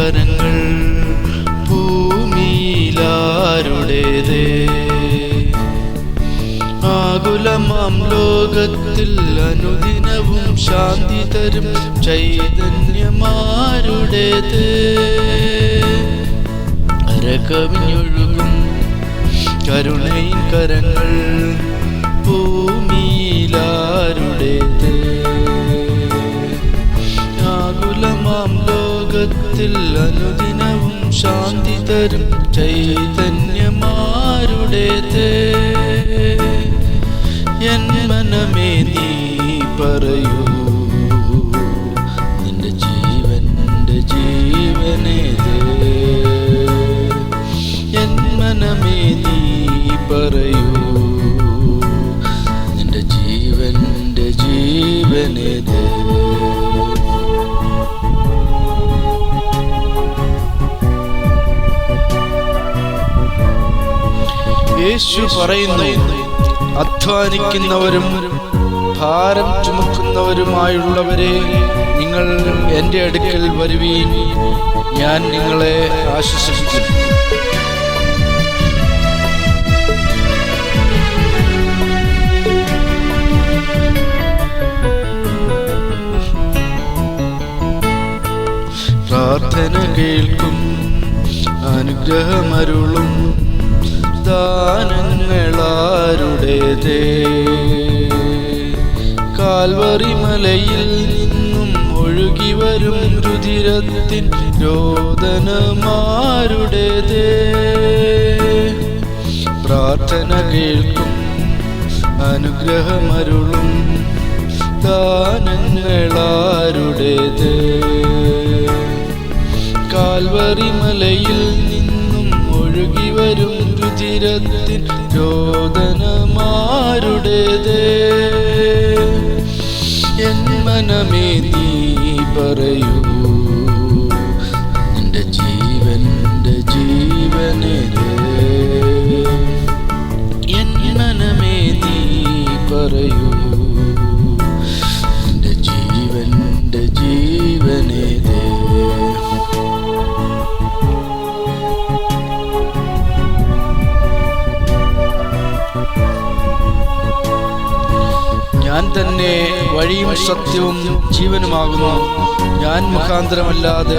കരങ്ങൾ ഭൂമിയിലാരുടേതേ? ആകുലമാം ലോകത്തിൽ അനുദിനവും ശാന്തി തരും ചൈതന്യമാരുടേത്? കരകവിഞ്ഞൊഴുകും കരുണയിൻ കരങ്ങൾ ഭൂമിയിലാരുടേത് ലോകത്തിൽ അനുദിനവും ശാന്തി തരും ചൈതന്യമാരുടേത്. എൻ മനമേ നീ പറയൂ നിന്റെ ജീവന്റെ ജീവനേത്. എൻ മനമേ നീ പറയൂ യേശു പറയുന്നു അധ്വാനിക്കുന്നവരും ഭാരം ചുമക്കുന്നവരുമായുള്ളവരെ നിങ്ങൾ എന്റെ അടുക്കൽ വരുവീൻ. ഞാൻ നിങ്ങളെ ആശ്വസിപ്പിക്കും. പ്രാർത്ഥന കേൾക്കും അനുഗ്രഹമരുളും ദാനങ്ങളാരുടേതേ കാൽവറി മലയിൽ നിന്നും ഒഴുകി വരും രുതിരത്തിൻ രോദനമാരുടേതേ. പ്രാർത്ഥന കേൾക്കും അനുഗ്രഹമരുളും ദാനങ്ങളാരുടേത് കാൽവറി മലയിൽ നിന്നും ഒഴുകി വരും രുചിരത്തിൻ രോദനമാരുടേത്. എൻ മനമേ നീ പറയൂ തന്നെ വഴിയും സത്യവും ജീവനുമാകുന്നു. ഞാൻ മുഖാന്തരമല്ലാതെ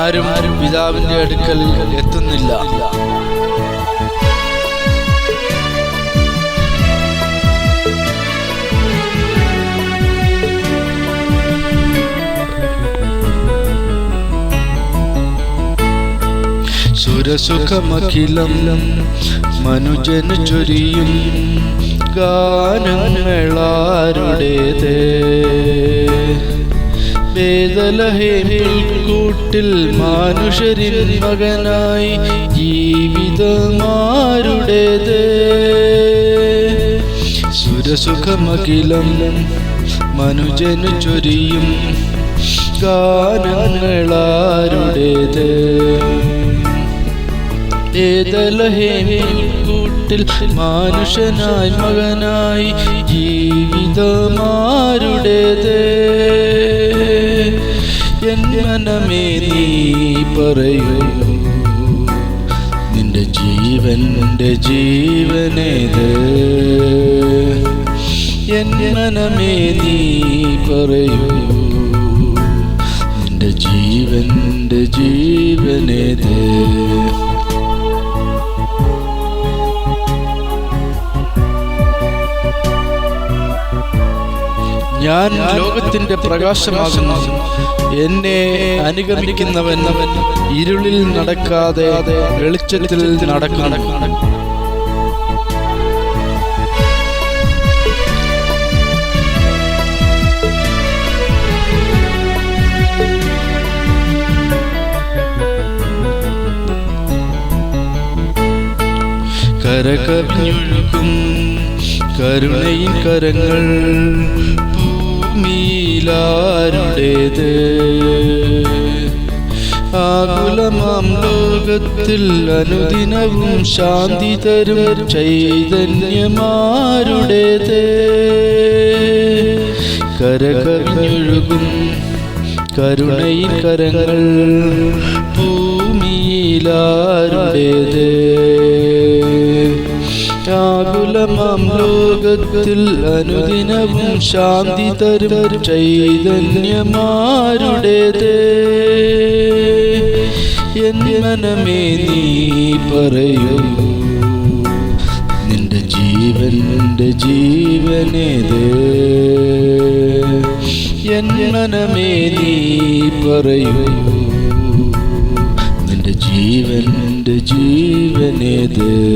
ആരും പിതാവിന്റെ അടുക്കൽ എത്തുന്നില്ല. സുരസുഖമഖിലം മനുജന് ചൊരിയും ഗാനങ്ങളാരുടേത്? വേദലഹേമിൽ കൂട്ടിൽ മകനായി ജീവിതമാരുടേത്? സുരസുഖമകിലം മനുജനു ചൊരിയും ഗാനങ്ങളാരുടേത്? ഏതലഹേമിൽ കൂട്ടിൽ മാനുഷനായി മകനായി ജീവിതമാരുടേത്. എൻ മനമേ നീ പറയൂ നിന്റെ ജീവൻ നിന്റെ ജീവനേത്. എൻ മനമേ നീ പറയൂ നിന്റെ ജീവന്റെ ജീവനേത്. ഞാൻ ലോകത്തിന്റെ പ്രകാശമാകുന്നു. എന്നെ അനുഗമിക്കുന്നവൻ ഇരുളിൽ നടക്കാതെ വെളിച്ചത്തിൽ നടക്കണം കരകവിഞ്ഞൊഴുകും കരുണയിൻ കരങ്ങൾ ഭൂമിയിലാരുടേത്? ആകുലമാം ലോകത്തിൽ അനുദിനവും ശാന്തി തരും ചൈതന്യമാരുടേത്? കരകവിഞ്ഞൊഴുകും കരുണയിൻ കരങ്ങൾ ഭൂമിയിലാരുടേത്? ആകുലമാം ലോകത്തിൽ അനുദിനവും ശാന്തി തരും ചൈതന്യമാരുടേത്. മനമേ നീ പറയൂ നിന്റെ ജീവൻ നിന്റെ ജീവനേത്. മനമേ നീ പറയൂ നിന്റെ ജീവൻ നിന്റെ ജീവനേത്.